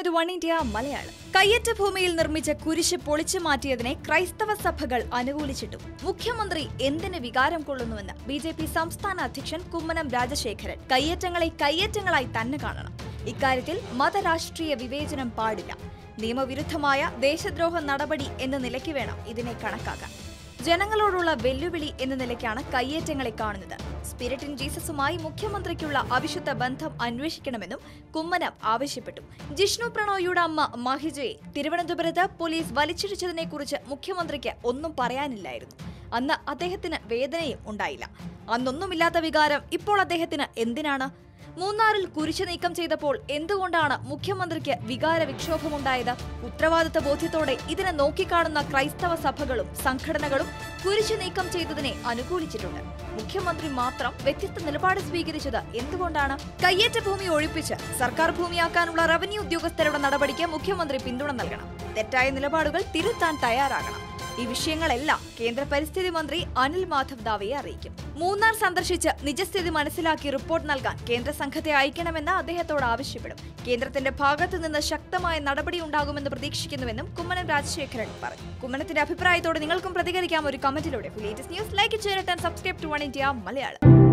ഇത് one India Malayalam. കയ്യേറ്റ ഭൂമിയിൽ നിർമ്മിച്ച കുരിശ് പൊളിച്ചു മാറ്റിയതിനെ ക്രൈസ്തവ സഭകൾ അനുകൂലിച്ചിട്ടും. മുഖ്യമന്ത്രി എന്തിന് വികാരം കൊള്ളുന്നുവെന്ന് ബി ജെ പി സംസ്ഥാന അധ്യക്ഷൻ കുമ്മനം രാജശേഖരൻ. കയ്യേറ്റങ്ങളെ കയ്യേറ്റങ്ങളായി തന്നെ കാണണം. ഇക്കാര്യത്തിൽ മതരാഷ്ട്രീയ വിവേചനം പാടില്ല. നിയമവിരുദ്ധമായ ദേശദ്രോഹ നടപടി എന്ന നിലയ്ക്ക് വേണം ഇതിനെ കണക്കാക്കാൻ. ജനങ്ങളോടുള്ള വെല്ലുവിളി എന്ന നിലയ്ക്കാണ് കയ്യേറ്റങ്ങളെ കാണുന്നത്. സ്പിരിറ്റ് ഇൻ ജീസസുമായി മുഖ്യമന്ത്രിക്കുള്ള അവിശുദ്ധ ബന്ധം അന്വേഷിക്കണമെന്നും കുമ്മനം ആവശ്യപ്പെട്ടു. ജിഷ്ണു പ്രണോയിയുടെ അമ്മ മഹിജയെ തിരുവനന്തപുരത്ത് പോലീസ് വലിച്ചിടിച്ചതിനെക്കുറിച്ച് മുഖ്യമന്ത്രിക്ക് ഒന്നും പറയാനില്ലായിരുന്നു. അന്ന് അദ്ദേഹത്തിന് വേദനയും ഉണ്ടായില്ല. അന്നൊന്നുമില്ലാത്ത വികാരം ഇപ്പോൾ അദ്ദേഹത്തിന് എന്തിനാണ്? മൂന്നാറിൽ കുരിശ് നീക്കം ചെയ്തപ്പോൾ എന്തുകൊണ്ടാണ് മുഖ്യമന്ത്രിക്ക് വികാര വിക്ഷോഭമുണ്ടായത്? ഉത്തരവാദിത്ത ബോധ്യത്തോടെ ഇതിനെ നോക്കിക്കാണുന്ന ക്രൈസ്തവ സഭകളും സംഘടനകളും കുരിശ് നീക്കം ചെയ്തതിനെ അനുകൂലിച്ചിട്ടുണ്ട്. മുഖ്യമന്ത്രി മാത്രം വ്യത്യസ്ത നിലപാട് സ്വീകരിച്ചത് എന്തുകൊണ്ടാണ്? കയ്യേറ്റ ഭൂമി ഒഴിപ്പിച്ച് സർക്കാർ ഭൂമിയാക്കാനുള്ള റവന്യൂ ഉദ്യോഗസ്ഥരുടെ നടപടിക്ക് മുഖ്യമന്ത്രി പിന്തുണ നൽകണം. തെറ്റായ നിലപാടുകൾ തിരുത്താൻ തയ്യാറാകണം. ഈ വിഷയങ്ങളെല്ലാം കേന്ദ്ര പരിസ്ഥിതി മന്ത്രി അനിൽ മാധവ് ദാവയെ അറിയിക്കും. മൂന്നാർ സന്ദർശിച്ച് നിജസ്ഥിതി മനസ്സിലാക്കി റിപ്പോർട്ട് നൽകാൻ കേന്ദ്ര സംഘത്തെ അയക്കണമെന്ന് അദ്ദേഹത്തോട് ആവശ്യപ്പെടും. കേന്ദ്രത്തിന്റെ ഭാഗത്തു നിന്ന് ശക്തമായ നടപടി ഉണ്ടാകുമെന്ന് പ്രതീക്ഷിക്കുന്നുവെന്നും കുമ്മനം രാജശേഖരൻ പറഞ്ഞു. കുമ്മനത്തിന്റെ അഭിപ്രായത്തോട് നിങ്ങൾക്കും പ്രതികരിക്കാം. ഒരു കമന്റിലൂടെ. ലേറ്റസ്റ്റ് ന്യൂസ് ലൈക്ക് ചെയ്യട്ടെ subscribe to one India Malayalam